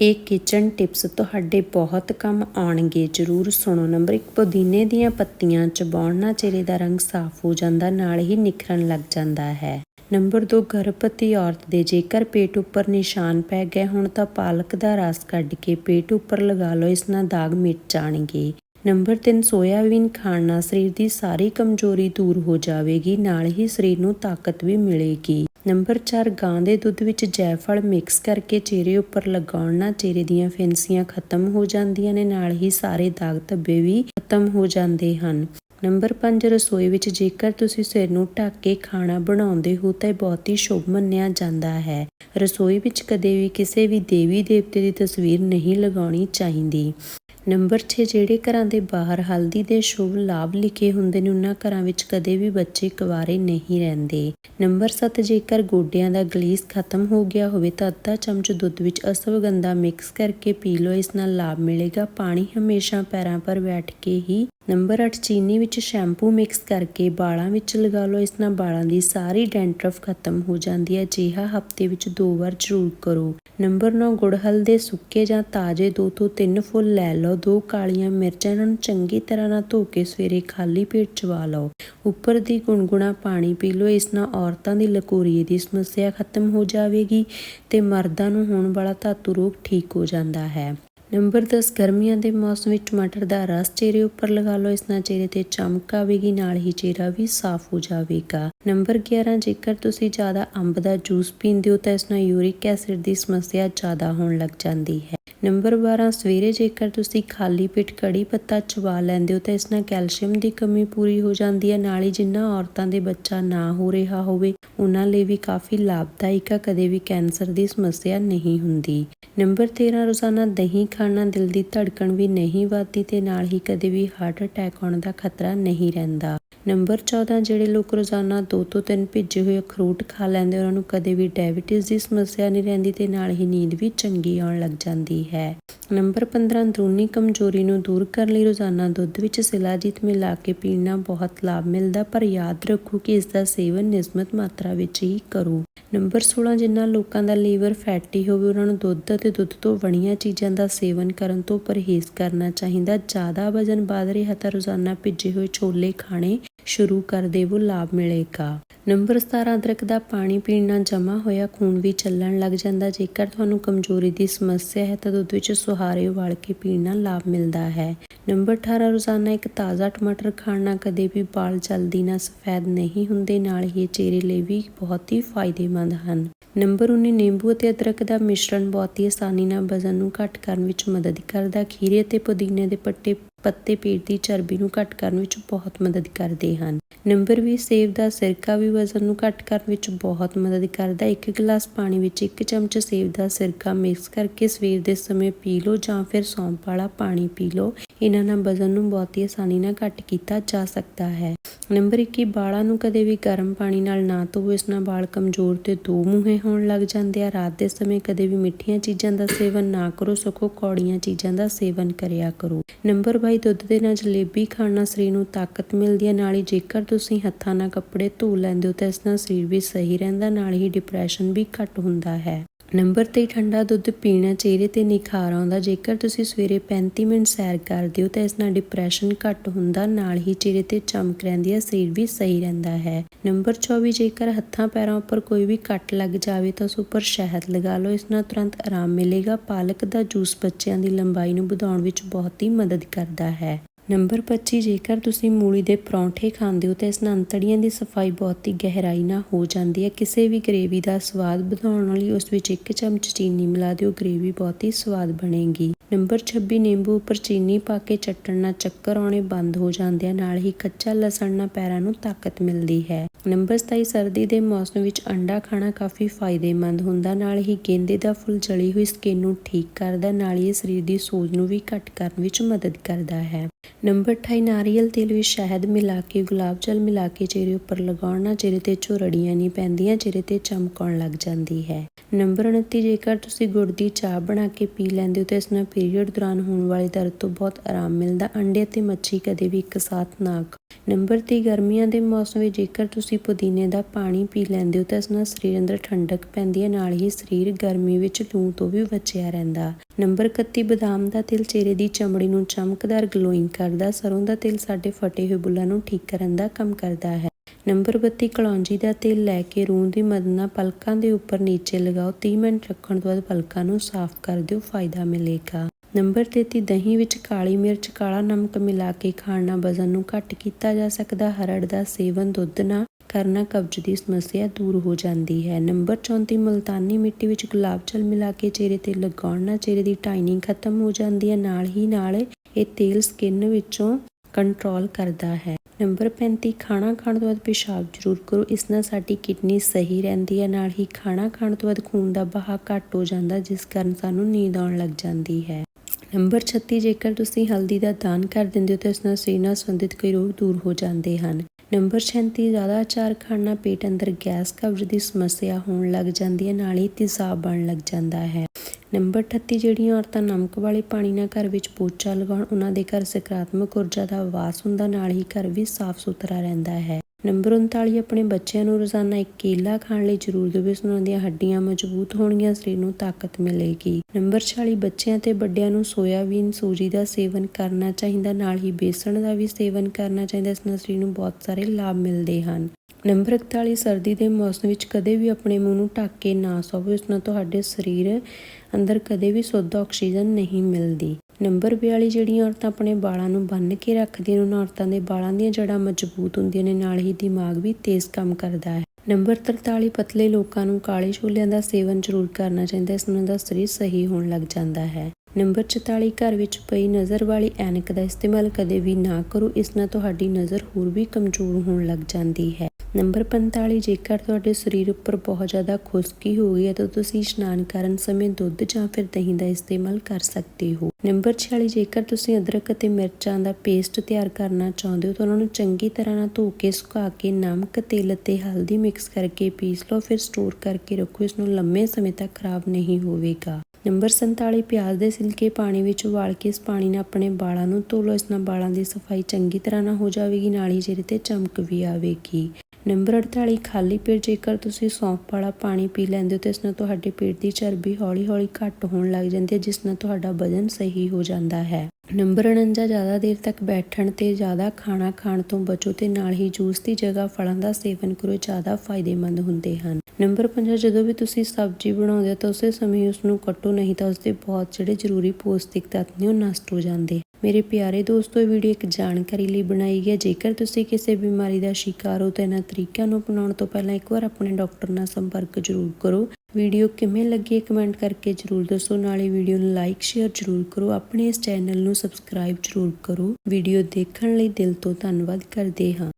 ਇਹ kitchen tips ਤੁਹਾਡੇ ਬਹੁਤ ਕੰਮ ਆਉਣਗੇ। ਜਰੂਰ ਸੁਣੋ। ਨੰਬਰ 1 ਪੁਦੀਨੇ ਦੀਆਂ ਪੱਤੀਆਂ ਚਬਾਉਣ ਨਾਲ ਚਿਹਰੇ ਦਾ ਰੰਗ ਸਾਫ਼ ਹੋ ਜਾਂਦਾ, ਨਾਲ ਹੀ ਨਿਖਰਨ ਲੱਗ ਜਾਂਦਾ ਹੈ। ਨੰਬਰ 2 ਗਰਭਵਤੀ ਔਰਤ ਦੇ ਜੇਕਰ ਪੇਟ ਉੱਪਰ ਨਿਸ਼ਾਨ ਪੈ ਗਏ ਹੁਣ ਤਾਂ ਪਾਲਕ ਦਾ ਰਸ ਕੱਢ ਕੇ ਪੇਟ ਉੱਪਰ ਲਗਾ ਲਓ, ਇਸ ਨਾਲ ਦਾਗ ਮਿਟ ਜਾਣਗੇ। ਨੰਬਰ 3 ਸੋਇਆਬੀਨ ਖਾਣ ਨਾਲ ਸਰੀਰ ਦੀ ਸਾਰੀ ਕਮਜ਼ੋਰੀ ਦੂਰ ਹੋ ਜਾਵੇਗੀ, ਨਾਲ ਹੀ ਸਰੀਰ ਨੂੰ ਤਾਕਤ ਵੀ ਮਿਲੇਗੀ। ਨੰਬਰ 4 ਗਾਂ ਦੇ ਦੁੱਧ ਵਿੱਚ ਜੈਫਲ ਮਿਕਸ ਕਰਕੇ ਚਿਹਰੇ ਉੱਪਰ ਲਗਾਉਣ ਨਾਲ ਚਿਹਰੇ ਦੀਆਂ ਫੈਂਸੀਆਂ ਖਤਮ ਹੋ ਜਾਂਦੀਆਂ ਨੇ, ਨਾਲ ਹੀ ਸਾਰੇ ਦਾਗ ਧੱਬੇ ਵੀ ਖਤਮ ਹੋ ਜਾਂਦੇ ਹਨ। ਨੰਬਰ 5 ਰਸੋਈ ਵਿੱਚ ਜੇਕਰ ਤੁਸੀਂ ਸਿਰ ਨੂੰ ਢੱਕ ਕੇ ਖਾਣਾ ਬਣਾਉਂਦੇ ਹੋ, ਤਾਂ ਇਹ ਬਹੁਤ ਹੀ ਸ਼ੁਭ ਮੰਨਿਆ ਜਾਂਦਾ ਹੈ। ਰਸੋਈ ਵਿੱਚ ਕਦੇ ਵੀ ਕਿਸੇ ਵੀ ਦੇਵੀ ਦੇਵਤੇ ਦੀ ਤਸਵੀਰ ਨਹੀਂ ਲਗਾਉਣੀ ਚਾਹੀਦੀ। ਨੰਬਰ 6 ਜਿਹੜੇ ਘਰਾਂ ਦੇ ਬਾਹਰ ਹਲਦੀ ਦੇ ਸ਼ੁਭ ਲਾਭ ਲਿਖੇ ਹੁੰਦੇ ਨੇ, ਉਹਨਾਂ ਘਰਾਂ ਵਿੱਚ ਕਦੇ ਵੀ ਬੱਚੇ ਕੁਵਾਰੇ ਨਹੀਂ ਰਹਿੰਦੇ। ਨੰਬਰ 7 ਜੇਕਰ ਗੋਡਿਆਂ ਦਾ ਗਲੀਸ ਖਤਮ ਹੋ ਗਿਆ ਹੋਵੇ ਤਾਂ ਅੱਧਾ ਚਮਚ ਦੁੱਧ ਵਿੱਚ ਅਸਵਗੰਧਾ ਮਿਕਸ ਕਰਕੇ ਪੀ ਲਓ, ਇਸ ਨਾਲ ਲਾਭ ਮਿਲੇਗਾ। ਪਾਣੀ ਹਮੇਸ਼ਾ ਪੈਰਾਂ ਪਰ ਬੈਠ ਕੇ ਹੀ ਨੰਬਰ 8 ਚੀਨੀ ਵਿੱਚ ਸ਼ੈਂਪੂ ਮਿਕਸ ਕਰਕੇ ਵਾਲਾਂ ਵਿੱਚ ਲਗਾ ਲਓ। ਇਸ ਨਾਲ ਵਾਲਾਂ ਦੀ ਸਾਰੀ ਡੈਂਡਰਫ ਖਤਮ ਹੋ ਜਾਂਦੀ ਹੈ। ਅਜਿਹਾ ਹਫ਼ਤੇ ਵਿੱਚ ਦੋ ਵਾਰ ਜ਼ਰੂਰ ਕਰੋ। ਨੰਬਰ 9 ਗੁੜਹਲ ਦੇ ਸੁੱਕੇ ਜਾਂ ਤਾਜ਼ੇ ਦੋ ਤੋਂ ਤਿੰਨ ਫੁੱਲ ਲੈ ਲਓ। ਦੋ ਕਾਲੀਆਂ ਮਿਰਚਾਂ ਇਹਨਾਂ ਨੂੰ ਚੰਗੀ ਤਰ੍ਹਾਂ ਨਾਲ ਧੋ ਕੇ ਸਵੇਰੇ ਖਾਲੀ ਪੇਟ ਚਵਾ ਲਓ। ਉੱਪਰ ਦੀ ਗੁਣਗੁਣਾ ਪਾਣੀ ਪੀ ਲਓ। ਇਸ ਨਾਲ ਔਰਤਾਂ ਦੀ ਲਕੋਰੀਏ ਦੀ ਸਮੱਸਿਆ ਖਤਮ ਹੋ ਜਾਵੇਗੀ ਤੇ ਮਰਦਾਂ ਨੂੰ ਹੋਣ ਵਾਲਾ ਧਾਤੂ ਰੋਗ ਠੀਕ ਹੋ ਜਾਂਦਾ ਹੈ। ਨੰਬਰ 10 ਗਰਮੀਆਂ ਦੇ ਮੌਸਮ ਵਿੱਚ ਟਮਾਟਰ ਦਾ ਰਸ ਚਿਹਰੇ ਉੱਪਰ ਲਗਾ ਲਓ, ਇਸ ਨਾਲ ਚਿਹਰੇ ਤੇ ਚਮਕ ਆਵੇਗੀ, ਨਾਲ ਹੀ ਚਿਹਰਾ ਵੀ ਸਾਫ਼ ਹੋ ਜਾਵੇਗਾ। ਨੰਬਰ 11 ਜੇਕਰ ਤੁਸੀਂ ਜ਼ਿਆਦਾ ਅੰਬ ਦਾ ਜੂਸ ਪੀਂਦੇ ਹੋ ਤਾਂ ਇਸ ਨਾਲ ਯੂਰਿਕ ਐਸਿਡ ਦੀ ਸਮੱਸਿਆ ਜ਼ਿਆਦਾ ਹੋਣ ਲੱਗ ਜਾਂਦੀ ਹੈ। ਨੰਬਰ 12 ਸਵੇਰੇ ਜੇਕਰ ਤੁਸੀਂ ਖਾਲੀ ਪੇਟ ਕੜੀ ਪੱਤਾ ਚਬਾ ਲੈਂਦੇ ਹੋ ਤਾਂ ਇਸ ਨਾਲ ਕੈਲਸ਼ੀਅਮ ਦੀ ਕਮੀ ਪੂਰੀ ਹੋ ਜਾਂਦੀ ਹੈ। ਨਾਲ ਹੀ ਜਿਨ੍ਹਾਂ ਔਰਤਾਂ ਦੇ ਬੱਚਾ ਨਾ ਹੋ ਰਿਹਾ ਹੋਵੇ, ਉਹਨਾਂ ਲਈ ਵੀ ਕਾਫੀ ਲਾਭਦਾਇਕ ਹੈ ਕਦੇ ਵੀ ਕੈਂਸਰ ਦੀ ਸਮੱਸਿਆ ਨਹੀਂ ਹੁੰਦੀ। ਨੰਬਰ 13 ਰੋਜ਼ਾਨਾ ਦਹੀਂ ਖਾਣਾ ਦਿਲ ਦੀ ਧੜਕਣ ਵੀ ਨਹੀਂ ਵੱਧਦੀ ਤੇ ਨਾਲ ਹੀ ਕਦੇ ਵੀ ਹਾਰਟ ਅਟੈਕ ਹੋਣ ਦਾ ਖਤਰਾ ਨਹੀਂ ਰਹਿੰਦਾ। ਨੰਬਰ 14 ਜਿਹੜੇ ਲੋਕ ਰੋਜ਼ਾਨਾ 2 ਤੋਂ 3 ਭਿੱਜੇ ਹੋਏ ਅਖਰੋਟ ਖਾ ਲੈਂਦੇ ਉਹਨਾਂ ਨੂੰ ਕਦੇ ਵੀ ਡਾਇਬੀਟਿਸ ਦੀ ਸਮੱਸਿਆ ਨਹੀਂ ਰਹਿੰਦੀ ਤੇ ਨਾਲ ਹੀ ਨੀਂਦ ਵੀ ਚੰਗੀ ਆਉਣ ਲੱਗ ਜਾਂਦੀ ਹੈ। ਨੰਬਰ 15 ਅੰਦਰੂਨੀ ਕਮਜ਼ੋਰੀ ਨੂੰ ਦੂਰ ਕਰਨ ਲਈ ਰੋਜ਼ਾਨਾ ਦੁੱਧ ਵਿੱਚ ਸਿਲਾਜੀਤ ਮਿਲਾ ਕੇ ਪੀਣਾ ਬਹੁਤ ਲਾਭ ਮਿਲਦਾ, ਪਰ ਯਾਦ ਰੱਖੋ ਕਿ ਇਸ ਦਾ ਸੇਵਨ ਨਿਯਮਤ ਮਾਤਰਾ ਵਿੱਚ ਹੀ ਕਰੋ। ਨੰਬਰ 16 ਜਿਨ੍ਹਾਂ ਲੋਕਾਂ ਦਾ ਲੀਵਰ ਫੈਟੀ ਹੋਵੇ, ਉਹਨਾਂ ਨੂੰ ਦੁੱਧ ਅਤੇ ਦੁੱਧ ਤੋਂ ਬਣੀਆਂ ਚੀਜ਼ਾਂ ਦਾ ਸੇਵਨ ਕਰਨ ਤੋਂ ਪਰਹੇਜ਼ ਕਰਨਾ ਚਾਹੀਦਾ। ਜ਼ਿਆਦਾ ਵਜ਼ਨ ਵੱਧ ਰਿਹਾ ਤਾਂ ਰੋਜ਼ਾਨਾ ਭਿੱਜੇ ਹੋਏ ਛੋਲੇ ਖਾਣੇ ਸ਼ੁਰੂ ਕਰ ਦੇਵੋ ਲਾਭ ਮਿਲੇਗਾ। ਨੰਬਰ 17 ਅਦਰਕ ਦਾ ਪਾਣੀ ਪੀਣ ਨਾਲ ਜਮਾ ਹੋਇਆ ਖੂਨ ਵੀ ਚੱਲਣ ਲੱਗ ਜਾਂਦਾ। ਜੇਕਰ ਤੁਹਾਨੂੰ ਕਮਜ਼ੋਰੀ ਦੀ ਸਮੱਸਿਆ ਹੈ, ਤਾਂ ਦੁੱਧ ਵਿੱਚ ਸੁਹਾਰੇ ਉਬਾਲ ਕੇ ਪੀਣ ਨਾਲ ਲਾਭ ਮਿਲਦਾ ਹੈ। ਨੰਬਰ 18 ਰੋਜ਼ਾਨਾ ਇੱਕ ਤਾਜ਼ਾ ਟਮਾਟਰ ਖਾਣ ਨਾਲ ਕਦੇ ਵੀ ਵਾਲ ਜਲਦੀ ਨਾਲ ਸਫੈਦ ਨਹੀਂ ਹੁੰਦੇ, ਨਾਲ ਹੀ ਚਿਹਰੇ ਲਈ ਵੀ ਬਹੁਤ ਹੀ ਫਾਇਦੇਮੰਦ ਹਨ। ਨੰਬਰ 19 ਨਿੰਬੂ ਅਤੇ ਅਦਰਕ ਦਾ ਮਿਸ਼ਰਣ ਬਹੁਤ ਹੀ ਆਸਾਨੀ ਨਾਲ ਵਜ਼ਨ ਨੂੰ ਘੱਟ ਕਰਨ ਵਿੱਚ ਮਦਦ ਕਰਦਾ। ਖੀਰੇ ਅਤੇ ਪੁਦੀਨੇ ਦੇ ਪੱਤੇ ਪੱਤੇ ਪੇਟ ਦੀ ਚਰਬੀ ਨੂੰ ਘੱਟ ਕਰਨ ਵਿੱਚ ਬਹੁਤ ਮਦਦ ਕਰਦੇ ਹਨ। ਨੰਬਰ 20 ਸੇਬ ਦਾ ਸਿਰਕਾ ਵੀ ਵਜ਼ਨ ਨੂੰ ਘੱਟ ਕਰਨ ਵਿੱਚ ਬਹੁਤ ਮਦਦ ਕਰਦਾ ਇੱਕ ਗਲਾਸ ਪਾਣੀ ਵਿੱਚ ਇੱਕ ਚਮਚ ਸੇਬ ਦਾ ਸਿਰਕਾ ਮਿਕਸ ਕਰਕੇ ਸਵੇਰ ਦੇ ਸਮੇਂ ਪੀ ਲਓ ਜਾਂ ਫਿਰ ਸੌਂਫ ਵਾਲਾ ਪਾਣੀ ਪੀ ਲਓ। ਇਹਨਾਂ ਨਾਲ ਵਜ਼ਨ ਨੂੰ ਬਹੁਤ ਹੀ ਆਸਾਨੀ ਨਾਲ ਘੱਟ ਕੀਤਾ ਜਾ ਸਕਦਾ ਹੈ। ਨੰਬਰ 21 ਬਾਲਾਂ ਨੂੰ ਕਦੇ ਵੀ ਗਰਮ ਪਾਣੀ ਨਾਲ ਨਾ ਧੋਵੋ। ਇਸ ਨਾਲ ਬਾਲ ਕਮਜ਼ੋਰ ਤੇ ਦੋ ਮੂਹੇ ਹੋਣ ਲੱਗ ਜਾਂਦੇ ਆ। ਰਾਤ ਦੇ ਸਮੇਂ ਕਦੇ ਵੀ ਮਿੱਠੀਆਂ ਚੀਜ਼ਾਂ ਦਾ ਸੇਵਨ ਨਾ ਕਰੋ। ਸਗੋਂ ਕੌੜੀਆਂ ਚੀਜ਼ਾਂ ਦਾ ਸੇਵਨ ਕਰਿਆ ਕਰੋ। ਨੰਬਰ 22 ਦੁੱਧ ਦੇ ਨਾਲ ਜਲੇਬੀ ਖਾਣ ਨਾਲ ਸਰੀਰ ਨੂੰ ਤਾਕਤ ਮਿਲਦੀ ਹੈ। ਨਾਲ ਹੀ ਜੇਕਰ ਤੁਸੀਂ ਹੱਥਾਂ ਨਾਲ ਕੱਪੜੇ ਧੋ ਲੈਂਦੇ ਹੋ ਤਾਂ ਇਸ ਨਾਲ ਸਰੀਰ ਵੀ ਸਹੀ ਰਹਿੰਦਾ, ਨਾਲ ਹੀ ਡਿਪਰੈਸ਼ਨ ਵੀ ਘੱਟ ਹੁੰਦਾ ਹੈ। ਨੰਬਰ 3 ਠੰਡਾ ਦੁੱਧ ਪੀਣਾ ਚਿਹਰੇ ਤੇ ਨਿਖਾਰ ਆਉਂਦਾ। ਜੇਕਰ ਤੁਸੀਂ ਸਵੇਰੇ 35 ਮਿੰਟ ਸੈਰ ਕਰਦੇ ਹੋ ਤਾਂ ਇਸ ਨਾਲ ਡਿਪਰੈਸ਼ਨ ਘੱਟ ਹੁੰਦਾ, ਨਾਲ ਹੀ ਚਿਹਰੇ ਤੇ ਚਮਕ ਰਹਿੰਦੀ ਹੈ, ਸਰੀਰ ਵੀ ਸਹੀ ਰਹਿੰਦਾ ਹੈ। ਨੰਬਰ 24 ਜੇਕਰ ਹੱਥਾਂ ਪੈਰਾਂ ਉੱਪਰ ਕੋਈ ਵੀ ਕੱਟ ਲੱਗ ਜਾਵੇ ਤਾਂ ਉਸ ਉੱਪਰ ਸ਼ਹਿਦ ਲਗਾ ਲਓ। ਇਸ ਨਾਲ ਤੁਰੰਤ ਆਰਾਮ ਮਿਲੇਗਾ। ਪਾਲਕ ਦਾ ਜੂਸ ਬੱਚਿਆਂ ਦੀ ਲੰਬਾਈ ਨੂੰ ਵਧਾਉਣ ਵਿੱਚ ਬਹੁਤ ਹੀ ਮਦਦ ਕਰਦਾ ਹੈ। ਨੰਬਰ 25 ਜੇਕਰ ਤੁਸੀਂ ਮੂਲੀ ਦੇ ਪਰੌਂਠੇ ਖਾਂਦੇ ਹੋ ਤਾਂ ਇਸ ਨਾਲ ਅੰਤੜੀਆਂ ਦੀ ਸਫ਼ਾਈ ਬਹੁਤ ਹੀ ਗਹਿਰਾਈ ਨਾਲ ਹੋ ਜਾਂਦੀ ਹੈ। ਕਿਸੇ ਵੀ ਗ੍ਰੇਵੀ ਦਾ ਸਵਾਦ ਵਧਾਉਣ ਲਈ ਉਸ ਵਿੱਚ ਇੱਕ ਚਮਚ ਚੀਨੀ ਮਿਲਾ ਦਿਓ, ਗ੍ਰੇਵੀ ਬਹੁਤ ਹੀ ਸਵਾਦ ਬਣੇਗੀ। ਨੰਬਰ 26 ਨਿੰਬੂ ਉੱਪਰ ਚੀਨੀ ਪਾ ਕੇ ਚੱਟਣ ਨਾਲ ਚੱਕਰ ਆਉਣੇ ਬੰਦ ਹੋ ਜਾਂਦੇ ਆ, ਨਾਲ ਹੀ ਕੱਚਾ ਲਸਣ ਨਾਲ ਪੈਰਾਂ ਨੂੰ ਤਾਕਤ ਮਿਲਦੀ ਹੈ। ਨੰਬਰ 27 ਸਰਦੀ ਦੇ ਮੌਸਮ ਵਿੱਚ ਅੰਡਾ ਖਾਣਾ ਕਾਫੀ ਫਾਇਦੇਮੰਦ ਹੁੰਦਾ, ਨਾਲ ਹੀ ਗੇਂਦੇ ਦਾ ਫੁੱਲ ਜਲੀ ਹੋਈ ਸਕਿਨ ਨੂੰ ਠੀਕ ਕਰਦਾ, ਨਾਲ ਹੀ ਇਹ ਸਰੀਰ ਦੀ ਸੋਜ ਨੂੰ ਵੀ ਘੱਟ ਕਰਨ ਵਿੱਚ ਮਦਦ ਕਰਦਾ ਹੈ। ਨੰਬਰ 28 ਨਾਰੀਅਲ ਤੇਲ ਵਿੱਚ ਸ਼ਹਿਦ ਮਿਲਾ ਕੇ, ਗੁਲਾਬ ਜਲ ਮਿਲਾ ਕੇ ਚਿਹਰੇ ਉੱਪਰ ਲਗਾਉਣ ਨਾਲ ਚਿਹਰੇ ਤੇ ਝੁਰੜੀਆਂ ਨਹੀਂ ਪੈਂਦੀਆਂ, ਚਿਹਰੇ ਤੇ ਚਮਕਾਉਣ ਲੱਗ ਜਾਂਦੀ ਹੈ। ਨੰਬਰ 29 ਜੇਕਰ ਤੁਸੀਂ ਗੁੜ ਦੀ ਚਾਹ ਬਣਾ ਕੇ ਪੀ ਲੈਂਦੇ ਹੋ ਤਾਂ ਇਸ ਨਾਲ ਪੀਰੀਅਡ ਦੌਰਾਨ ਹੋਣ ਵਾਲੇ ਦਰਦ ਤੋਂ ਬਹੁਤ ਆਰਾਮ ਮਿਲਦਾ, ਅੰਡੇ ਅਤੇ ਮੱਛੀ ਕਦੇ ਵੀ ਇੱਕ ਸਾਥ ਨਾ ਨੰਬਰ 3 ਗਰਮੀਆਂ ਦੇ ਮੌਸਮ ਵਿੱਚ ਜੇਕਰ ਤੁਸੀਂ ਪੁਦੀਨੇ ਦਾ ਪਾਣੀ ਪੀ ਲੈਂਦੇ ਹੋ ਤਾਂ ਇਸ ਨਾਲ ਸਰੀਰ ਅੰਦਰ ਠੰਡਕ ਪੈਂਦੀ ਹੈ, ਨਾਲ ਹੀ ਸਰੀਰ ਗਰਮੀ ਵਿੱਚ ਲੂ ਤੋਂ ਵੀ ਬਚਿਆ ਰਹਿੰਦਾ। ਨੰਬਰ 31 ਬਦਾਮ ਦਾ ਤੇਲ ਚਿਹਰੇ ਦੀ ਚਮੜੀ ਨੂੰ ਚਮਕਦਾਰ ਗਲੋਇੰਗ ਕਰਦਾ, ਸਰੋਂ ਦਾ ਤੇਲ ਸਾਡੇ ਫਟੇ ਹੋਏ ਬੁੱਲਾਂ ਨੂੰ ਠੀਕ ਕਰਨ ਦਾ ਕੰਮ ਕਰਦਾ ਹੈ। ਨੰਬਰ 32 ਕਲੌਂਜੀ ਦਾ ਤੇਲ ਲੈ ਕੇ ਰੂੰ ਦੀ ਮਦਦ ਨਾਲ ਪਲਕਾਂ ਦੇ ਉੱਪਰ ਨੀਚੇ ਲਗਾਓ 30 ਮਿੰਟ ਰੱਖਣ ਤੋਂ ਬਾਅਦ ਪਲਕਾਂ ਨੂੰ ਸਾਫ਼ ਕਰ ਦਿਓ, ਫਾਇਦਾ ਮਿਲੇਗਾ। ਨੰਬਰ 33 ਦਹੀਂ ਵਿੱਚ ਕਾਲੀ ਮਿਰਚ, ਕਾਲਾ ਨਮਕ ਮਿਲਾ ਕੇ ਖਾਣ ਨਾਲ ਵਜ਼ਨ ਨੂੰ ਘੱਟ ਕੀਤਾ ਜਾ ਸਕਦਾ। ਹਰੜ ਦਾ ਸੇਵਨ ਦੁੱਧ ਨਾਲ ਕਰਨਾ ਕਬਜ਼ ਦੀ ਸਮੱਸਿਆ ਦੂਰ ਹੋ ਜਾਂਦੀ ਹੈ। ਨੰਬਰ 34 ਮੁਲਤਾਨੀ ਮਿੱਟੀ ਵਿੱਚ ਗੁਲਾਬ ਜਲ ਮਿਲਾ ਕੇ ਚਿਹਰੇ ਤੇ ਲਗਾਉਣ ਨਾਲ ਚਿਹਰੇ ਦੀ ਟਾਈਨਿੰਗ ਖਤਮ ਹੋ ਜਾਂਦੀ ਹੈ। ਨਾਲ ਹੀ ਨਾਲ ਇਹ ਤੇਲ ਸਕਿਨ ਵਿੱਚੋਂ ਕੰਟਰੋਲ ਕਰਦਾ ਹੈ। ਨੰਬਰ 35 ਖਾਣਾ ਖਾਣ ਤੋਂ ਬਾਅਦ ਪਿਸ਼ਾਬ ਜ਼ਰੂਰ ਕਰੋ। ਇਸ ਨਾਲ ਸਾਡੀ ਕਿਡਨੀ ਸਹੀ ਰਹਿੰਦੀ ਹੈ। ਨਾਲ ਹੀ ਖਾਣਾ ਖਾਣ ਤੋਂ ਬਾਅਦ ਖੂਨ ਦਾ ਬਹਾਅ ਘੱਟ ਹੋ ਜਾਂਦਾ, ਜਿਸ ਕਾਰਨ ਸਾਨੂੰ ਨੀਂਦ ਆਉਣ ਲੱਗ ਜਾਂਦੀ ਹੈ। ਨੰਬਰ 36 ਜੇਕਰ ਤੁਸੀਂ ਹਲਦੀ ਦਾ ਦਾਨ ਕਰ ਦਿੰਦੇ ਹੋ ਤਾਂ ਇਸ ਨਾਲ ਸਰੀਰ ਨਾਲ ਸੰਬੰਧਿਤ ਕਈ ਰੋਗ ਦੂਰ ਹੋ ਜਾਂਦੇ ਹਨ। ਨੰਬਰ 36 ਜ਼ਿਆਦਾ ਅਚਾਰ ਖਾਣ ਨਾਲ ਪੇਟ ਅੰਦਰ ਗੈਸ ਕਬਜ਼ ਦੀ ਸਮੱਸਿਆ ਹੋਣ ਲੱਗ ਜਾਂਦੀ ਹੈ, ਨਾਲ ਹੀ ਤੇਜ਼ਾਬ ਬਣਨ ਲੱਗ ਜਾਂਦਾ ਹੈ। ਨੰਬਰ 38 ਜਿਹੜੀਆਂ ਔਰਤਾਂ ਨਮਕ ਵਾਲੇ ਪਾਣੀ ਨਾਲ ਘਰ ਵਿੱਚ ਪੋਚਾ ਲਗਾਉਣ, ਉਹਨਾਂ ਦੇ ਘਰ ਸਕਾਰਾਤਮਕ ਊਰਜਾ ਦਾ ਵਾਸ ਹੁੰਦਾ, ਨਾਲ ਹੀ ਘਰ ਵੀ ਸਾਫ਼ ਸੁਥਰਾ ਰਹਿੰਦਾ ਹੈ। ਨੰਬਰ 39 ਆਪਣੇ ਬੱਚਿਆਂ ਨੂੰ ਰੋਜ਼ਾਨਾ ਇੱਕ ਕੇਲਾ ਖਾਣ ਲਈ ਜ਼ਰੂਰ ਦਿਓ ਇਸ ਨਾਲ ਉਹਨਾਂ ਦੀਆਂ ਹੱਡੀਆਂ ਮਜ਼ਬੂਤ ਹੋਣਗੀਆਂ, ਸਰੀਰ ਨੂੰ ਤਾਕਤ ਮਿਲੇਗੀ। ਨੰਬਰ 40 ਬੱਚਿਆਂ ਤੇ ਵੱਡਿਆਂ ਨੂੰ ਸੋਇਆਬੀਨ, ਸੂਜੀ ਦਾ ਸੇਵਨ ਕਰਨਾ ਚਾਹੀਦਾ। ਨਾਲ ਹੀ ਬੇਸਣ ਦਾ ਵੀ ਸੇਵਨ ਕਰਨਾ ਚਾਹੀਦਾ, ਇਸ ਨਾਲ ਸਰੀਰ ਨੂੰ ਬਹੁਤ ਸਾਰੇ ਲਾਭ ਮਿਲਦੇ ਹਨ। ਨੰਬਰ 41 ਸਰਦੀ ਦੇ ਮੌਸਮ ਵਿੱਚ ਕਦੇ ਵੀ ਆਪਣੇ ਮੂੰਹ ਨੂੰ ਢੱਕ ਕੇ ਨਾ ਸੋਵੋ। ਇਸ ਨਾਲ ਤੁਹਾਡੇ ਸਰੀਰ ਅੰਦਰ ਕਦੇ ਵੀ ਸ਼ੁੱਧ ਆਕਸੀਜਨ ਨਹੀਂ ਮਿਲਦੀ। ਨੰਬਰ 42 ਜਿਹੜੀਆਂ ਔਰਤਾਂ ਆਪਣੇ ਵਾਲਾਂ ਨੂੰ ਬੰਨ੍ਹ ਕੇ ਰੱਖਦੀਆਂ ਨੇ, ਉਹਨਾਂ ਔਰਤਾਂ ਦੇ ਵਾਲਾਂ ਦੀਆਂ ਜੜ੍ਹਾਂ ਮਜ਼ਬੂਤ ਹੁੰਦੀਆਂ ਨੇ, ਨਾਲ ਹੀ ਦਿਮਾਗ ਵੀ ਤੇਜ਼ ਕੰਮ ਕਰਦਾ ਹੈ। ਨੰਬਰ 43 ਪਤਲੇ ਲੋਕਾਂ ਨੂੰ ਕਾਲੇ ਛੋਲਿਆਂ ਦਾ ਸੇਵਨ ਜ਼ਰੂਰ ਕਰਨਾ ਚਾਹੀਦਾ ਇਸ ਨਾਲ ਦਾ ਸਰੀਰ ਸਹੀ ਹੋਣ ਲੱਗ ਜਾਂਦਾ ਹੈ। ਨੰਬਰ 44 ਘਰ ਵਿੱਚ ਪਈ ਨਜ਼ਰ ਵਾਲੀ ਐਨਕ ਦਾ ਇਸਤੇਮਾਲ ਕਦੇ ਵੀ ਨਾ ਕਰੋ, ਇਸ ਨਾਲ ਤੁਹਾਡੀ ਨਜ਼ਰ ਹੋਰ ਵੀ ਕਮਜ਼ੋਰ ਹੋਣ ਲੱਗ ਜਾਂਦੀ ਹੈ। ਨੰਬਰ 45 ਜੇਕਰ ਤੁਹਾਡੇ ਸਰੀਰ ਉੱਪਰ ਬਹੁਤ ਜ਼ਿਆਦਾ ਖੁਸ਼ਕੀ ਹੋ ਗਈ ਹੈ, ਤਾਂ ਤੁਸੀਂ ਇਸ਼ਨਾਨ ਕਰਨ ਸਮੇਂ ਦੁੱਧ ਜਾਂ ਫਿਰ ਦਹੀਂ ਦਾ ਇਸਤੇਮਾਲ ਕਰ ਸਕਦੇ ਹੋ। ਨੰਬਰ 46 ਜੇਕਰ ਤੁਸੀਂ ਅਦਰਕ ਅਤੇ ਮਿਰਚਾਂ ਦਾ ਪੇਸਟ ਤਿਆਰ ਕਰਨਾ ਚਾਹੁੰਦੇ ਹੋ, ਤਾਂ ਉਹਨਾਂ ਨੂੰ ਚੰਗੀ ਤਰ੍ਹਾਂ ਨਾਲ ਧੋ ਕੇ ਸੁਕਾ ਕੇ ਨਮਕ, ਤੇਲ ਅਤੇ ਹਲਦੀ ਮਿਕਸ ਕਰਕੇ ਪੀਸ ਲਓ। ਫਿਰ ਸਟੋਰ ਕਰਕੇ ਰੱਖੋ ਇਸ ਨੂੰ ਲੰਮੇ ਸਮੇਂ ਤੱਕ ਖਰਾਬ ਨਹੀਂ ਹੋਵੇਗਾ। ਨੰਬਰ 47 ਪਿਆਜ਼ ਦੇ ਸਿਲਕੇ ਪਾਣੀ ਵਿੱਚ ਉਬਾਲ ਕੇ ਇਸ ਪਾਣੀ ਨਾਲ ਆਪਣੇ ਵਾਲਾਂ ਨੂੰ ਧੋ ਲਓ। ਇਸ ਨਾਲ ਵਾਲਾਂ ਦੀ ਸਫ਼ਾਈ ਚੰਗੀ ਤਰ੍ਹਾਂ ਨਾਲ ਹੋ ਜਾਵੇਗੀ, ਨਾਲ ਹੀ ਚਿਹਰੇ ਤੇ ਚਮਕ ਵੀ ਆਵੇਗੀ। ਨੰਬਰ 48 ਖਾਲੀ ਪੇਟ ਜੇਕਰ ਤੁਸੀਂ ਸੌਂਫ ਵਾਲਾ ਪਾਣੀ ਪੀ ਲੈਂਦੇ ਹੋ ਤਾਂ ਇਸ ਨਾਲ ਤੁਹਾਡੇ ਪੇਟ ਦੀ ਚਰਬੀ ਹੌਲੀ-ਹੌਲੀ ਘੱਟ ਹੋਣ ਲੱਗ ਜਾਂਦੀ ਹੈ, ਜਿਸ ਨਾਲ ਤੁਹਾਡਾ ਵਜ਼ਨ ਸਹੀ ਹੋ ਜਾਂਦਾ ਹੈ। ਨੰਬਰ 49 ਜ਼ਿਆਦਾ ਦੇਰ ਤੱਕ ਬੈਠਣ ਤੇ ਜ਼ਿਆਦਾ ਖਾਣਾ ਖਾਣ ਤੋਂ ਬਚੋ ਤੇ ਨਾਲ ਹੀ ਜੂਸ ਦੀ ਜਗ੍ਹਾ ਫਲਾਂ ਦਾ ਸੇਵਨ ਕਰੋ ਜ਼ਿਆਦਾ ਫਾਇਦੇਮੰਦ ਹੁੰਦੇ ਹਨ। ਨੰਬਰ 50 ਜਦੋਂ ਵੀ ਤੁਸੀਂ ਸਬਜ਼ੀ ਬਣਾਉਂਦੇ ਹੋ ਤਾਂ ਉਸੇ ਸਮੇਂ ਉਸ ਨੂੰ ਕੱਟੋ, ਨਹੀਂ ਤਾਂ ਉਸ ਦੇ ਬਹੁਤ ਜਿਹੜੇ ਜ਼ਰੂਰੀ ਪੌਸ਼ਟਿਕ ਤੱਤ ਨੇ ਉਹ ਨਸ਼ਟ ਹੋ ਜਾਂਦੇ ਮੇਰੇ ਪਿਆਰੇ ਦੋਸਤੋ, ਇਹ ਵੀਡੀਓ ਇੱਕ ਜਾਣਕਾਰੀ ਲਈ ਬਣਾਈ ਗਈ ਹੈ। ਜੇਕਰ ਤੁਸੀਂ ਕਿਸੇ ਬਿਮਾਰੀ ਦਾ ਸ਼ਿਕਾਰ ਹੋ ਤਾਂ ਇਹਨਾਂ ਤਰੀਕਿਆਂ ਨੂੰ ਅਪਣਾਉਣ ਤੋਂ ਪਹਿਲਾਂ ਇੱਕ ਵਾਰ ਆਪਣੇ ਡਾਕਟਰ ਨਾਲ ਸੰਪਰਕ ਜ਼ਰੂਰ ਕਰੋ। ਵੀਡੀਓ ਕਿਵੇਂ ਲੱਗੀ ਕਮੈਂਟ ਕਰਕੇ ਜ਼ਰੂਰ ਦੱਸੋ। ਨਾਲੇ ਵੀਡੀਓ ਨੂੰ ਲਾਈਕ, ਸ਼ੇਅਰ ਜ਼ਰੂਰ ਕਰੋ। ਆਪਣੇ ਇਸ ਚੈਨਲ ਨੂੰ ਸਬਸਕ੍ਰਾਈਬ ਜ਼ਰੂਰ ਕਰੋ। ਵੀਡੀਓ ਦੇਖਣ ਲਈ ਦਿਲ ਤੋਂ ਧੰਨਵਾਦ ਕਰਦੇ ਹਾਂ।